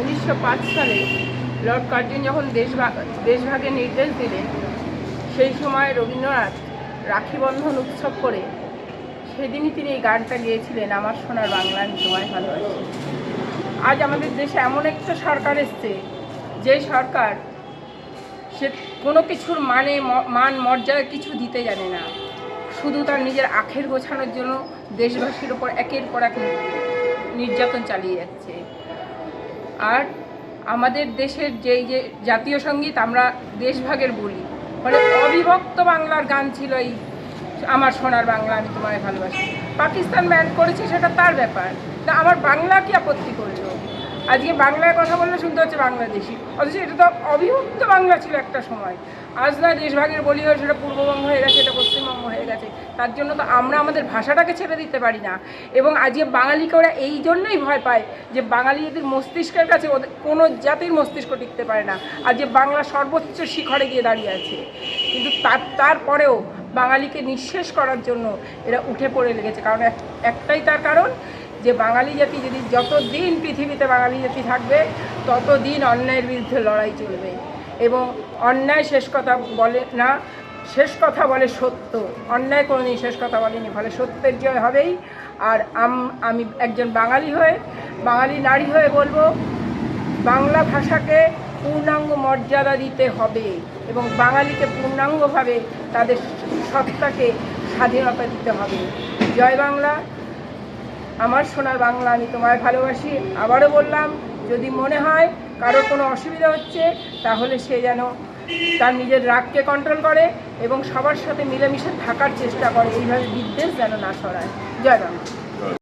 উনিশশো পাঁচ সালে লর্ড কার্জন যখন দেশভাগ দেশভাগের নির্দেশ দিলেন, সেই সময় রবীন্দ্রনাথ রাখি বন্ধন উৎসব করে সেদিনই তিনি এই গানটা গেয়েছিলেন, আমার সোনার বাংলা আমি তোমায় ভালোবাসি। আজ আমাদের দেশে এমন একটা সরকার এসছে, যে সরকার সে কোনো কিছুর মানে মান, মর্যাদা কিছু দিতে জানে না। শুধু তার নিজের আখের গোছানোর জন্য দেশবাসীর ওপর একের পর এক নির্যাতন চালিয়ে যাচ্ছে। আর আমাদের দেশের যেই যে জাতীয় সংগীত, আমরা দেশভাগের বলি। মানে অবিভক্ত বাংলার গান ছিল এই আমার সোনার বাংলা, আমি তোমায় ভালোবাসি। পাকিস্তান ব্যান করেছে সেটা তার ব্যাপার। তা আমার বাংলা কি আপত্তি করল? আজকে বাংলায় কথা বললে শুনতে হচ্ছে বাংলাদেশি। অথচ এটা তো অবিভক্ত বাংলা ছিল একটা সময়। আজ না দেশভাগের বলি হয়ে, সেটা পূর্ববঙ্গ হয়ে গেছে, এটা পশ্চিমবঙ্গ হয়ে গেছে। তার জন্য তো আমরা আমাদের ভাষাটাকে ছেড়ে দিতে পারি না। এবং আজকে বাঙালিকে ওরা এই জন্যই ভয় পায় যে বাঙালিদের মস্তিষ্কের কাছে ওদের কোনো জাতির মস্তিষ্ক টিকতে পারে না। আর যে বাংলা সর্বোচ্চ শিখরে গিয়ে দাঁড়িয়ে আছে। কিন্তু তার, তারপরেও বাঙালিকে নিঃশেষ করার জন্য এরা উঠে পড়ে লেগেছে। কারণ এক- একটাই তার কারণ যে বাঙালি জাতি যদি যতদিন পৃথিবীতে বাঙালি জাতি থাকবে, ততদিন অন্যায়ের বিরুদ্ধে লড়াই চলবে। এবং অন্যায় শেষ কথা বলে না, শেষ কথা বলে সত্য। অন্যায় কোনোদিন শেষ কথা বলেনি, ফলে সত্যের জয় হবেই। আর আমি একজন বাঙালি হয়ে, বাঙালি নারী হয়ে বলব, বাংলা ভাষাকে পূর্ণাঙ্গ মর্যাদা দিতে হবে এবং বাঙালিকে পূর্ণাঙ্গভাবে তাদের সত্তাকে স্বাধীনতা দিতে হবে। জয় বাংলা। আমার সোনার বাংলা আমি তোমায় ভালোবাসি। আবারও বললাম, যদি মনে হয় কারোর কোনো অসুবিধা হচ্ছে, তাহলে সে যেন তার নিজের রাগকে কন্ট্রোল করে এবং সবার সাথে মিলেমিশে থাকার চেষ্টা করে। এইভাবে বিদ্বেষ যেন না সরায় জয় বাংলা।